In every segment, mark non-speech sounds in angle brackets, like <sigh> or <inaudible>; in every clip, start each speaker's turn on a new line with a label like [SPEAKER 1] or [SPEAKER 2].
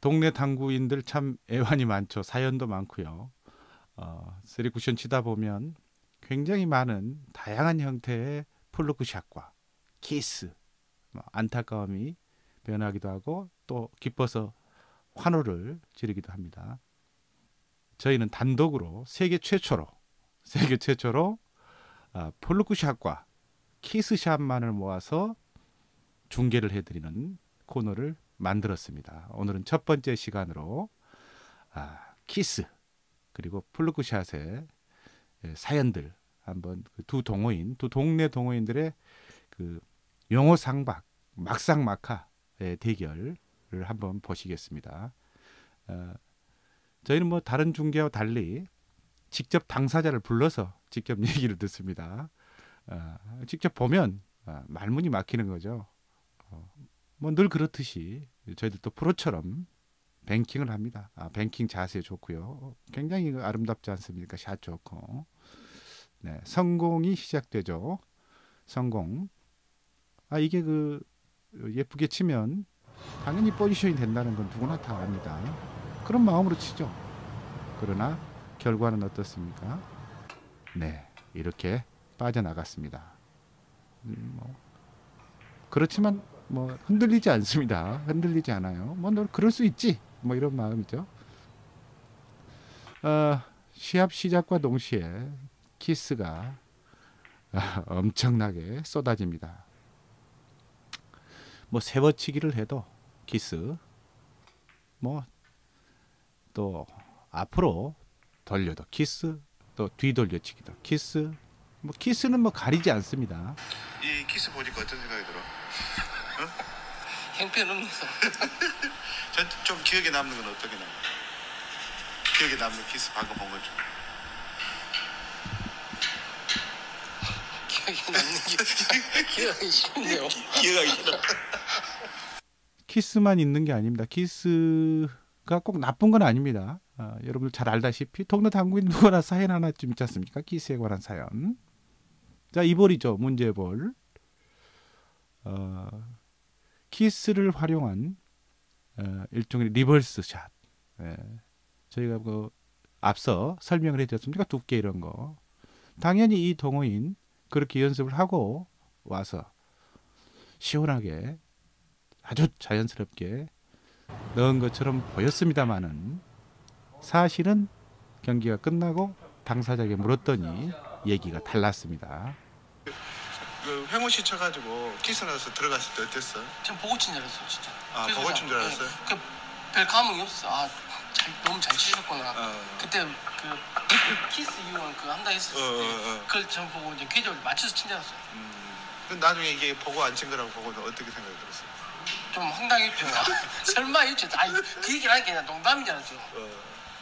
[SPEAKER 1] 동네 당구인들 참 애환이 많죠. 사연도 많고요. 어, 쓰리 쿠션 치다 보면 굉장히 많은 다양한 형태의 플루크샷과 키스, 뭐 안타까움이 변하기도 하고 또 기뻐서 환호를 지르기도 합니다. 저희는 단독으로 세계 최초로 세계 최초로 아, 폴루크샷과 키스샷만을 모아서 중계를 해드리는 코너를 만들었습니다. 오늘은 첫 번째 시간으로 아, 키스 그리고 플루크샷의 예, 사연들 한번 그두 동호인, 두 동네 동호인들의 그 용어 상박, 막상 막하의 대결을 한번 보시겠습니다. 어, 저희는 뭐 다른 중계와 달리 직접 당사자를 불러서 직접 <laughs> 얘기를 듣습니다. 어, 직접 보면 어, 말문이 막히는 거죠. 어, 뭐늘 그렇듯이 저희들도 프로처럼 뱅킹을 합니다. 아, 뱅킹 자세 좋고요. 굉장히 아름답지 않습니까? 샷 좋고. 네, 성공이 시작되죠. 성공. 아 이게 그 예쁘게 치면 당연히 포지션이 된다는 건 누구나 다 압니다. 그런 마음으로 치죠. 그러나 결과는 어떻습니까? 네, 이렇게 빠져나갔습니다. 음, 뭐 그렇지만 뭐 흔들리지 않습니다. 흔들리지 않아요. 뭐 너 그럴 수 있지. 뭐 이런 마음이죠. 어, 시합 시작과 동시에 키스가 엄청나게 쏟아집니다. 뭐 세워치기를 해도 키스, 뭐 또 앞으로 돌려도 키스, 또 뒤돌려치기도 키스. 뭐 키스는 뭐 가리지 않습니다.
[SPEAKER 2] 이 키스 보니까 어떤 생각이 들어?
[SPEAKER 3] 형편없는 <laughs>
[SPEAKER 2] 전좀 기억에 남는 건 어떻게 남아? 기억에 남는 키스 방금 본것 중.
[SPEAKER 3] 기억이 남는 게 <laughs> 기억이.
[SPEAKER 2] 기억하기 싫어.
[SPEAKER 1] 키스만 있는 게 아닙니다. 키스가 꼭 나쁜 건 아닙니다. 아, 여러분들 잘 알다시피 동네 당구인 누구나 사연 하나쯤 있지 않습니까? 키스에 관한 사연. 자, 이 볼이죠. 문제볼. 어, 키스를 활용한 어, 일종의 리버스 샷. 예. 저희가 그 앞서 설명을 해드렸습니까? 두께 이런 거. 당연히 이 동호인 그렇게 연습을 하고 와서 시원하게 아주 자연스럽게 넣은 것처럼 보였습니다마는 사실은 경기가 끝나고 당사자에게 물었더니 얘기가 달랐습니다.
[SPEAKER 2] 그 횡호 씨 쳐가지고 키스 나서 들어갔을 때 어땠어?
[SPEAKER 3] 전 보고 친 줄 알았어요, 진짜.
[SPEAKER 2] 아, 보고 친줄
[SPEAKER 3] 그냥,
[SPEAKER 2] 알았어요?
[SPEAKER 3] 예, 그별 감흥이 없어. 아, 잘, 너무 잘 치셨구나.
[SPEAKER 2] 어.
[SPEAKER 3] 그때 그 키스 이후한 그 한다 했었을
[SPEAKER 2] 어, 어,
[SPEAKER 3] 때
[SPEAKER 2] 어.
[SPEAKER 3] 그걸 전 보고 이제 궤적을 맞춰서 친 줄 알았어요.
[SPEAKER 2] 음. 그 나중에 이게 보고 안 친 거라고 보고는 어떻게 생각이 들었어?
[SPEAKER 3] 좀 황당했죠. 아, <laughs> 설마 했죠. 아, 그 얘기를 하니까 그냥 농담인 줄 알았죠.
[SPEAKER 2] 어.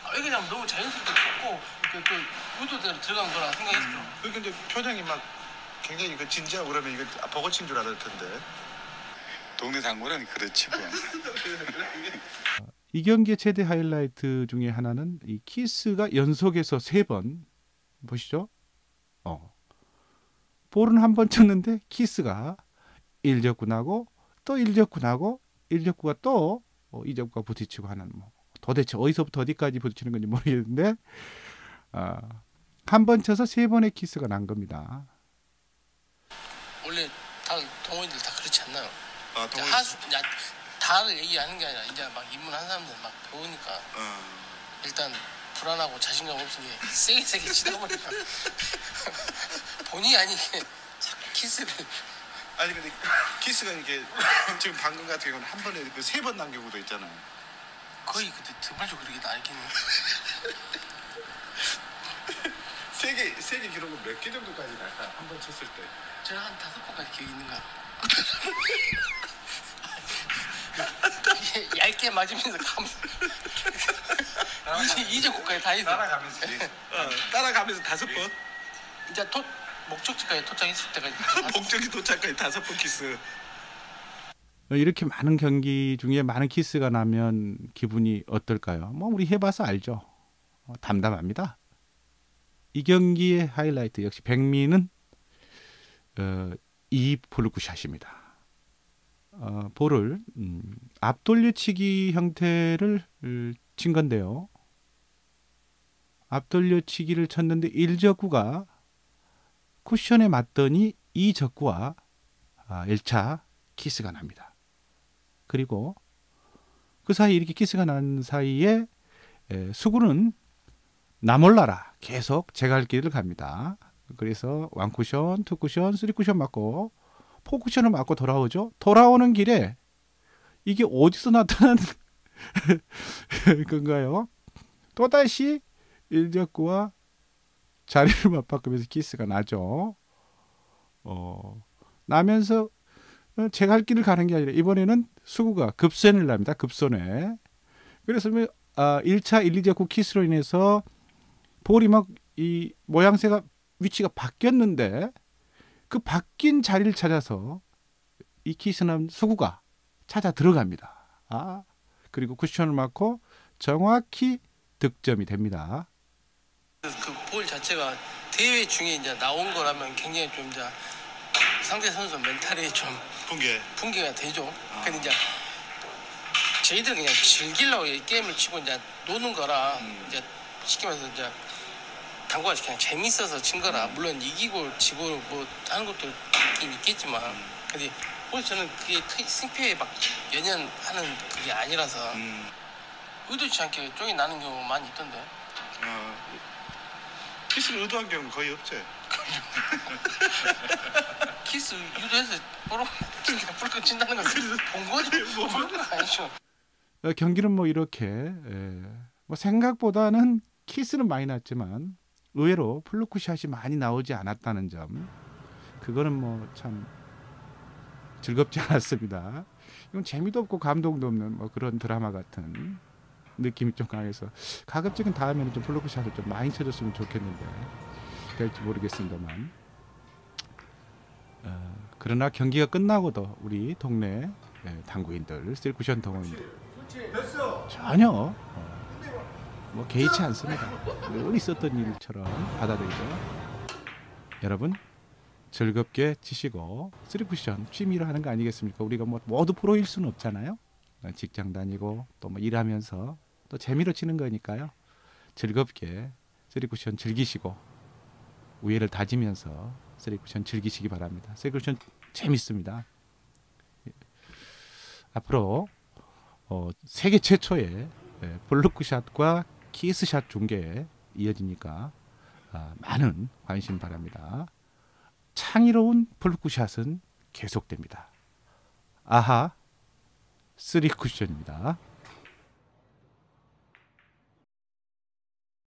[SPEAKER 3] 아, 이게 그냥 너무 자연스럽게 쳤고 그, 그 의도대로 들어간 거라 생각했죠.
[SPEAKER 2] 그러니까 이제 표정이 막 굉장히 그 진지하고 그러면 이거 보고 친줄 알을 텐데. 동네 당구는 그렇지 뭐.
[SPEAKER 1] 이 경기의 최대 하이라이트 중에 하나는 이 키스가 연속해서 세 번 보시죠. 어. 볼은 한 번 쳤는데 키스가 1적구 나고 또 1적구 나고 1적구가 또 어, 2적구가 부딪히고 하는 뭐 도대체 어디서부터 어디까지 부딪히는 건지 모르겠는데 아, 한번 쳐서 세 번의 키스가 난 겁니다.
[SPEAKER 3] 원래 다 동호인들 다 그렇지 않나요?
[SPEAKER 2] 아
[SPEAKER 3] 이제. 하수 이제 다를 얘기하는 게 아니라 이제 막 입문한 사람들 막 배우니까
[SPEAKER 2] 어.
[SPEAKER 3] 일단 불안하고 자신감 없으니 세게 세게 치다 보니까 <laughs> 본의 아니게 자꾸 키스를
[SPEAKER 2] 아니 근데 키스가 이게 <laughs> 지금 방금 같은 경우는 한 번에 그세번난 경우도 있잖아요.
[SPEAKER 3] 거의 그때 드물죠 그렇게 날기는 <laughs>
[SPEAKER 2] 세계 세계 기록은 몇 개 정도까지 날까? 한 번 쳤을 때.
[SPEAKER 3] 제가 한 다섯 번까지 기억이 있는가 이게 <laughs> 얇게 맞으면서 가면서 <laughs> 이제 이제 고까지 다 했어
[SPEAKER 2] 따라가면서. <laughs> 어, 따라가면서 다섯 번.
[SPEAKER 3] 이제 토 목적지까지 도착했을 때까지
[SPEAKER 2] 목적지 도착까지 다섯 번 키스.
[SPEAKER 1] 이렇게 많은 경기 중에 많은 키스가 나면 기분이 어떨까요? 뭐 우리 해봐서 알죠. 어, 담담합니다. 이 경기의 하이라이트 역시 백미는 어, 이 폴루크샷입니다. 어, 볼을 음, 앞돌려치기 형태를 을, 친 건데요. 앞돌려치기를 쳤는데 1적구가 쿠션에 맞더니 이 적구와 아, 1차 키스가 납니다. 그리고 그 사이 이렇게 키스가 난 사이에 에, 수구는 나몰라라 계속 제갈 길을 갑니다. 그래서 완쿠션, 투쿠션, 쓰리쿠션 맞고 포쿠션을 맞고 돌아오죠. 돌아오는 길에 이게 어디서 나타난 <laughs> 건가요? 또다시 일적구와 자리를 맞바꾸면서 키스가 나죠. 어, 나면서 제가 할 길을 가는 게 아니라 이번에는 수구가 급선을 납니다. 급선에. 그래서 뭐, 아, 1차 1, 2적구 키스로 인해서 볼이 막 이 모양새가 위치가 바뀌었는데 그 바뀐 자리를 찾아서 이 키스는 수구가 찾아 들어갑니다. 아, 그리고 쿠션을 맞고 정확히 득점이 됩니다.
[SPEAKER 3] 그 볼 자체가 대회 중에 이제 나온 거라면 굉장히 좀 이제 상대 선수 멘탈이 좀
[SPEAKER 2] 붕괴.
[SPEAKER 3] 붕괴가 되죠. 근데 이제 저희들은 그냥 즐기려고 이 게임을 치고 이제 노는 거라 이제 쉽게 말해서 이제 당구가 그냥 재밌어서 친 거라 물론 이기고 지고 뭐 하는 것도 있긴 있겠지만 근데 오늘 저는 그게 크- 승패에 막 연연하는 그게 아니라서
[SPEAKER 2] 음.
[SPEAKER 3] 의도치 않게 쪽이 나는 경우 많이 있던데
[SPEAKER 2] 어. 키스를 의도한 경우는 거의 없지. <laughs>
[SPEAKER 3] 키스 유도해서 뽀로 불끈 친다는 것은 본 거지 뭐 그런 건 아니죠.
[SPEAKER 1] 어, 경기는 뭐 이렇게 예, 뭐 생각보다는 키스는 많이 났지만 의외로 플루크샷이 많이 나오지 않았다는 점. 그거는 뭐 참 즐겁지 않았습니다. 이건 재미도 없고 감동도 없는 뭐 그런 드라마 같은 느낌이 좀 강해서 가급적인 다음에는 좀 플루크샷을 좀 많이 쳐줬으면 좋겠는데 될지 모르겠습니다만. 어, 그러나 경기가 끝나고도 우리 동네 예, 당구인들, 셀쿠션 동호인들. 전혀 어, 뭐 개의치 않습니다. 늘 있었던 일처럼 받아들이죠. 여러분 즐겁게 치시고 쓰리쿠션 취미로 하는 거 아니겠습니까? 우리가 뭐 모두 프로일 수는 없잖아요. 어, 직장 다니고 또 뭐 일하면서 또 재미로 치는 거니까요. 즐겁게 쓰리쿠션 즐기시고 우애를 다지면서 쓰리쿠션 즐기시기 바랍니다. 쓰리쿠션 재밌습니다. 앞으로 어, 세계 최초의 예, 블루크샷과 키스샷 중계에 이어지니까 아, 많은 관심 바랍니다. 창의로운 블루크샷은 계속됩니다. 아하, 쓰리 쿠션입니다.